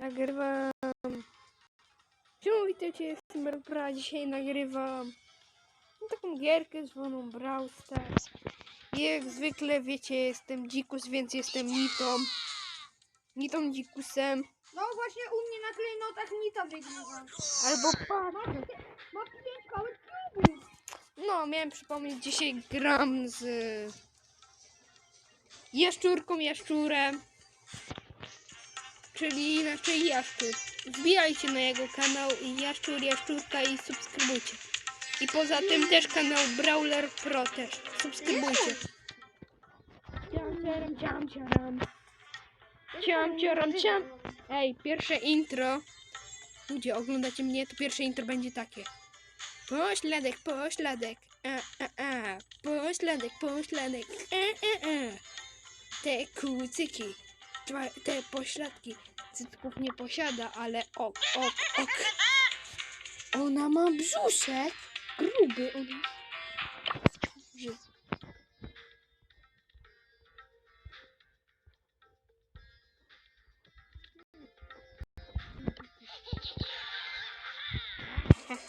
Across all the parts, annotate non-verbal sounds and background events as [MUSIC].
Nagrywam. Czemu witajcie, jestem Barbara. Dzisiaj nagrywam taką gierkę zwaną Brawl Stars. Jak zwykle wiecie, jestem dzikus, więc jestem Nitą. Nitą dzikusem. No właśnie u mnie na klejnotach mi to wygrywa. Albo patrz. Ma pięć klubów. No, miałem przypomnieć, dzisiaj gram z jaszczurką, jaszczurem, czyli inaczej jaszczur. Wbijajcie na jego kanał jaszczur, jaszczurka i subskrybujcie. I poza tym też kanał Brawler Pro też. Subskrybujcie. Ciam, ciaram, ciam, ciaram. Ciam, ciaram, ciam. Ej, pierwsze intro. Ludzie, oglądacie mnie, to pierwsze intro będzie takie. Pośladek, pośladek. A, a, a. Pośladek, pośladek. A, a, a. Te kucyki. Te pośladki. Cytków nie posiada, ale ok, ok, ok. Ona ma brzuszek. Gruby on jest.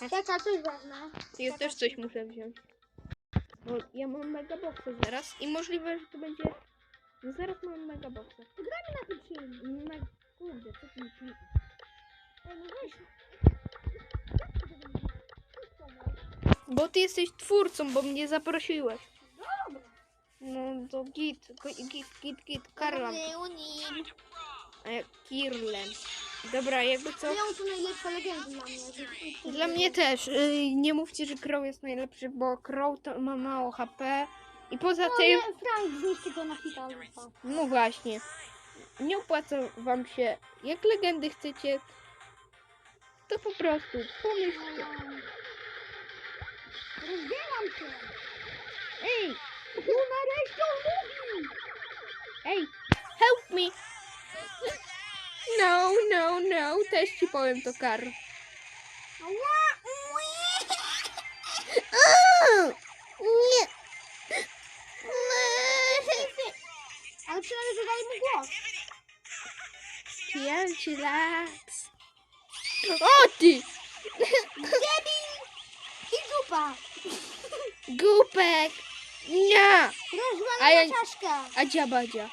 Czeka, coś ważne. Ja też coś muszę wziąć. Bo ja mam megaboxa zaraz i możliwe, że to będzie... No zaraz mam megaboxa. To gramy na tym filmie. Kurde, co ty mi Ej, no weź. Bo ty jesteś twórcą, bo mnie zaprosiłeś. Dobra. No to git, git, git, git, Karlan. Leonin. Kirlen. Dobra, jakby co? Leon to najlepsza legenda dla mnie. Dla mnie też. y, Nie mówcie, że Crow jest najlepszy, bo Crow to ma mało HP. I poza No tym, nie, Frank zniszczy go na hita. No właśnie, nie opłaca wam się. Jak legendy chcecie, to po prostu pomyślcie. Rozdzielam się. Ej, No nareszcie mówi. ej, help me! No, no, no, też ci powiem to, Kar. Nie. Ale przynajmniej zadali mu głos. Pięć lat. O ty! Debil. I dupa. Głupek! Nie! A Rozwalona ja- czaszka. A dziabadzia.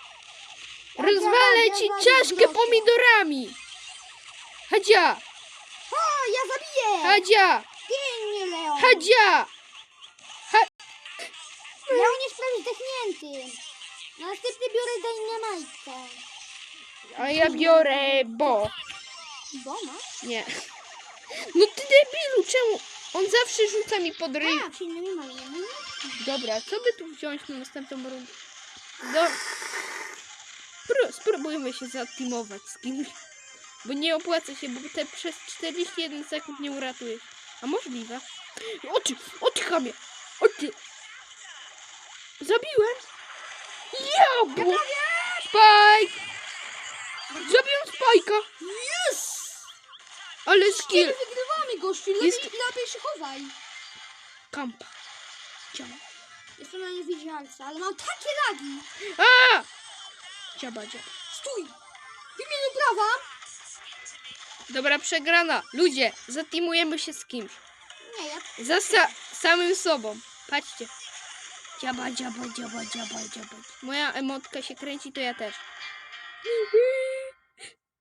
A Rozwalę ci dziaba, czaszkę pomidorami! Hadzia! O, ja zabiję. Hadzia! Pięknie, Leon. Hadzia! Leon jest prawie zdechnięty. Następny biorę dynamajkę. A ja biorę bo. Bo masz? Nie. No ty debilu, czemu? On zawsze rzuca mi pod ryj. Małymi. Dobra, co by tu wziąć na następną rundę? Do... Pró- spróbujmy się zateamować z kimś. Bo nie opłaca się, bo te przez 41 sekund nie uratujesz. A możliwe. O ty, o ty chamie! O ty! Zabiłem! Jabło! Spike! Zabiłem Spike'a! Yes! Ale skill! Wygrywamy, gościu? Lepiej, Jest- lepiej się chowaj. Kampa. Działa. Jestem na niewidzialce, ale mam takie lagi. A! Dziaba, dziaba. Stój! W imieniu prawa. Dobra, przegrana. Ludzie, zateamujemy się z kimś. Nie, ja... Za sa samym sobą. Patrzcie. Dziaba, dziaba, dziaba, dziaba, dziaba. Moja emotka się kręci, to ja też.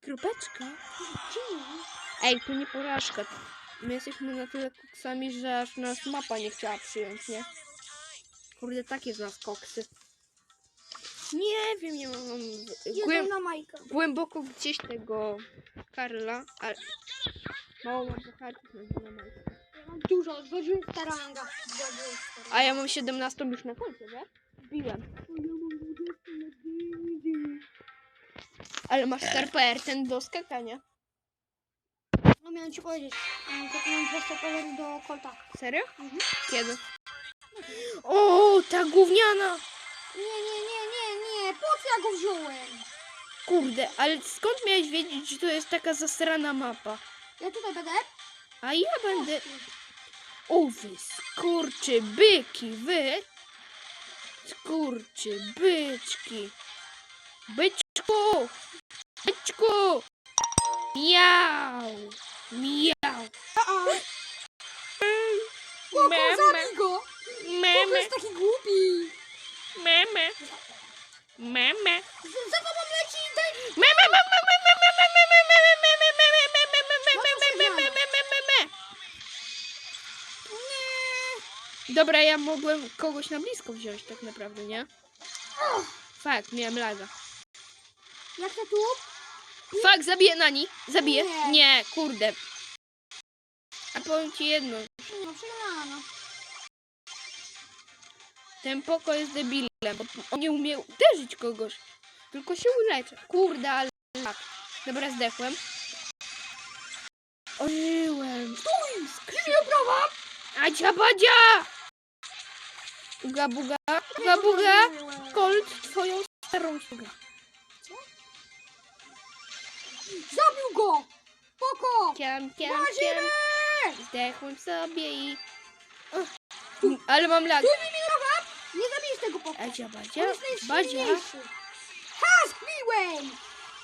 Kropeczka. Ej, to nie porażka. My jesteśmy na tyle koksami, że aż nas mapa nie chciała przyjąć, nie? Kurde, takie z nas koksy. Nie wiem, nie mam... Głę majka. głęboko gdzieś tego Karla, ale... Mało mam bohaterów na dynamajce. Ja mam dużo, 20 ranga. 20 A ja mam 17 już na końcu, tak? Wbiłem. Ale masz skarper ten do skakania. No miałem ci powiedzieć, tak mam 200 kolorów do kolta. Serio? Mhm. Kiedy? O, ta gówniana! Nie, nie, nie, nie, nie, po co ja go wziąłem? Kurde, ale skąd miałeś wiedzieć, że to jest taka zasrana mapa? Ja tutaj będę. A ja będę... O, wy skurczy byki, wy! Skurczy byczki! Byczku! Byczku! Miau! Miau! Meme. zabij go! Meme! jest taki głupi! Meme! Meme! Z- Za tobą leci! Daj... Meme! Meme! Meme! Meme! Meme! Meme! Meme! Meme! Meme! Meme! Meme! Meme! Meme! Nie! Dobra, ja mogłem kogoś na blisko wziąć tak naprawdę, nie? Fakt, miałem laga. To tu? Fakt, zabiję Nani. Zabiję. Nie. Nie, kurde. A powiem ci jedno. No. Ten poko jest debilem, bo on nie umie uderzyć kogoś. Tylko się uleczy. Kurde, ale lag. Dobra, zdechłem. Ożyłem. Stój! Skrzynia prawa! Acia badzia! Uga buga, uga buga. Colt, twoją starą sługę. Zabił go! Poko! Kiam, kiam, kiam. Zdechłem sobie i... Ugh. Ale mam lag. Stój mi prawa! Nie zabijesz tego poka! Acia On badzia, jest badzia. najsilniejszy! Ha! Zbiłem!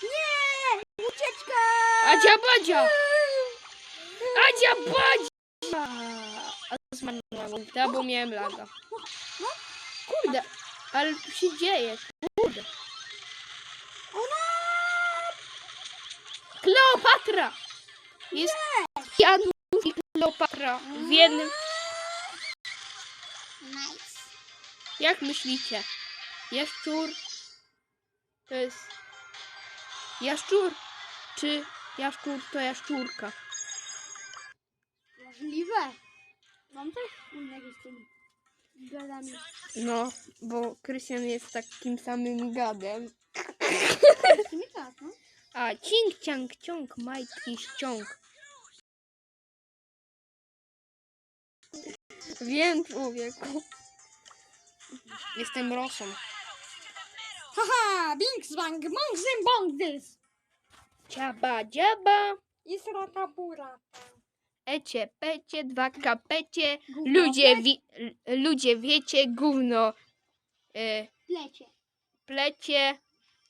Nie! Ucieczka! Acia badzia! Acia badzia! A zmarnowałem ulta, bo miałem laga. Kurde, ale tu się dzieje. Kurde. Ona! Kleopatra! Jest Janus i Kleopatra w jednym. Nice. Jak myślicie? Jaszczur to jest jaszczur? Czy jaszczur to jaszczurka? Możliwe. Mam też innego z tymi gadami. No, bo Krystian jest takim samym gadem. Z tymi tak, no. A cink, ciąg, ciąg, majtki, ściąg. Wiem, człowieku. Jestem Rosą. Haha! Binks bang! Monks and bong this! Ciaba, dziaba. Jest rata burata. Ecie, pecie, dwa kapecie. Gówno Ludzie, wi- ludzie wiecie, gówno e, Lecie. plecie,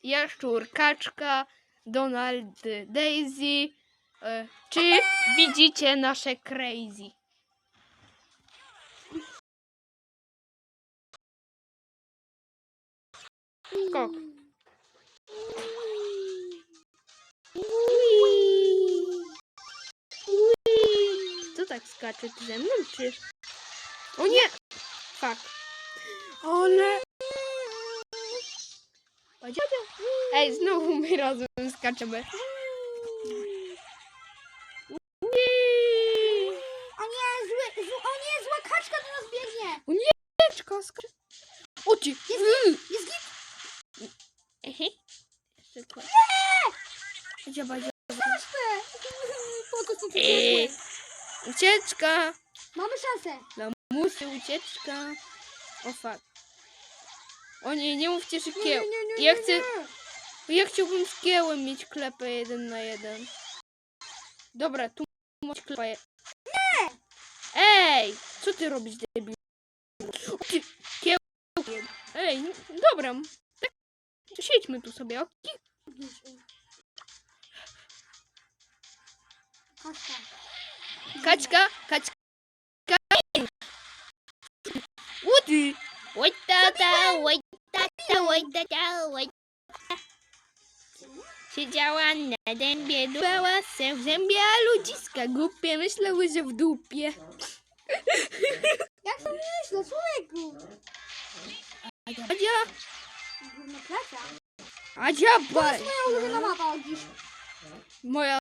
jaszczur, kaczka, Donald, Daisy. E, czy widzicie nasze crazy? Skok. Co tak skacze Ty ze mną, czy... O nie! Fuck. Ale... O, dziadzia. Ej, znowu my razem skaczemy. O nie, zły, zły, o nie, zła kaczka do nas biegnie! Teczka skacze. O ci! Jest Jest git! Ehe. Kładę. Dziaba, dziaba. Proste! Po co tu Eee. Ucieczka! Mamy szansę. Musy, ucieczka. O fuck. O nie, nie mówcie nie, nie, nie, Ja chcę... Ja chciałbym z kiełem mieć klepę jeden na jeden. Dobra, tu masz klepę. Nie! Ej! Co ty robisz, debil? Ty, kieł... Ej, dobra. Tak, siedźmy tu sobie, ok? Kaczka. Kaczka, kaczka. Łudy! Oj tata, oj Siedziała na dębie, dubała se w zębie, a ludziska głupie myślały, że w dupie. Jak to myślę, człowieku? Adzia, Gówno klacza. Adzia, To baj. jest moja ulubiona mapa od dziś. Moja...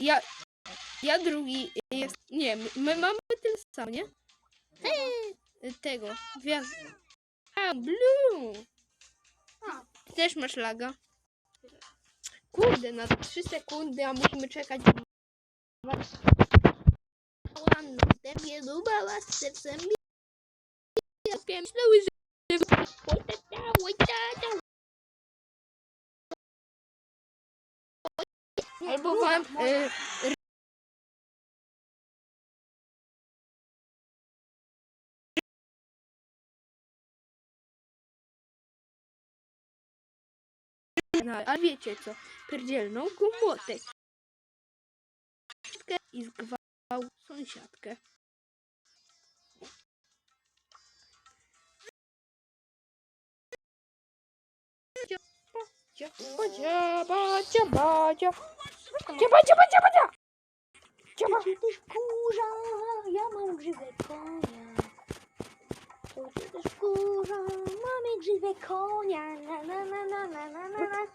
Ja... Ja drugi jest... Nie, my- my mamy ten sam, nie? Tego, gwiazd... A, blue! A, Ty też masz laga. Kurde, na 3 sekundy, a musimy czekać. Ładno. Myślały, że... Albo wam... Y, No, a wiecie co? Pierdzielną młotek. I zgwał sąsiadkę. Bacia, bacia, bacia. Bacia, bacia, bacia, bacia. Ciaba. Ty też kurza, mamy grzywę konia. Na, na, na, na, na, na, na, na. [COUGHS]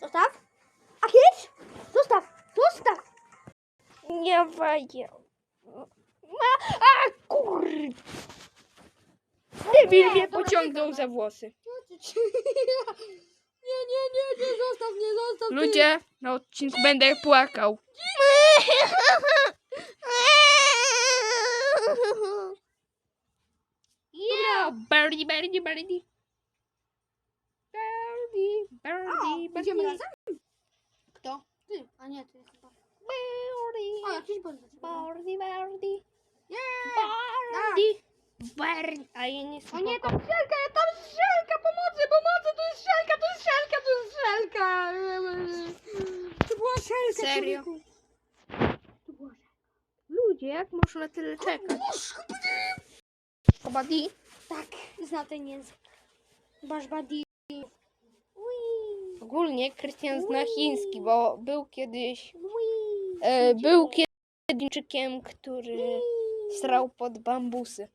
Zostaw. A kiedyś? Zostaw, zostaw. Nie wejdzie. A, a kur... Debil mnie pociągnął za włosy. [LAUGHS] Nie, nie, nie, nie, zostaw, nie zostaw. ty. Ludzie, na odcinku będę płakał. [LAUGHS] Birdie, birdie, birdie. Birdie, O, birdie, birdie. idziemy razem? Kto? Ty, a nie, ty chyba. O, Birdie, jakiś bądź. birdie, birdie. Nie. Birdie, birdie. A ja nie O nie, spoko. tam strzelka, tam strzelka, pomocy, pomocy, to jest strzelka, to jest strzelka, to jest strzelka. To była strzelka. Serio? człowieku. To była strzelka. Ludzie, jak można tyle czekać? Obadi? Tak, zna ten język. Basz badi. Ogólnie Krystian zna chiński, bo był kiedyś, e, był kiedyś Chińczykiem, który srał pod bambusy.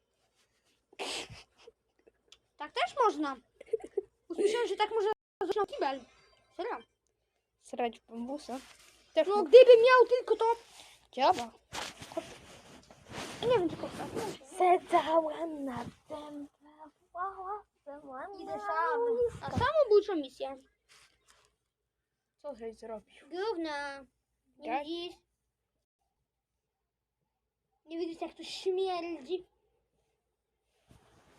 Tak też można. Usłyszałem, że tak można zrobić na kibel. Serio. Srać bambusa? Też No mógł. gdybym miał tylko to... działa. Nie wiem, czy to tak. Sedzałam na tym. Idę sam. A samobójczą misję. Co żeś zrobił? Gówna. Nie Tak? widzisz? Nie widzisz, jak to śmierdzi?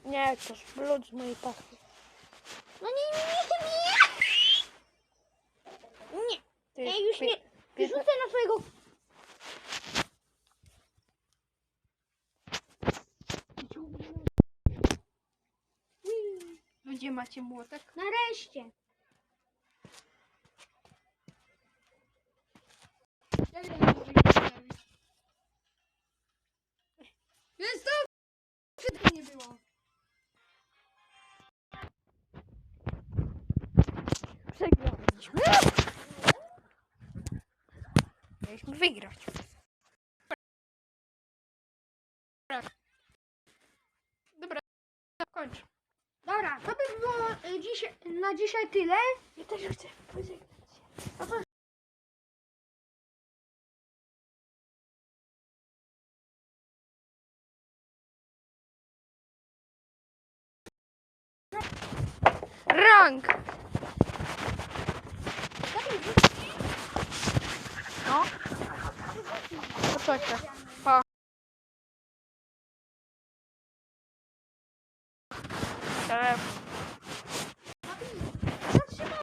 Nie, to blud z mojej pachy. No nie, nie, nie, nie. Nie. To Ej, już pie- nie. pie- Rzucę na twojego... Ludzie macie młotek? Nareszcie. Jest to! Przed nie było. Przegraliśmy. Mieliśmy wygrać. Dobra, dzisiaj tyle. Ja też chcę pożegnać się. Rank! No. Poczekaj.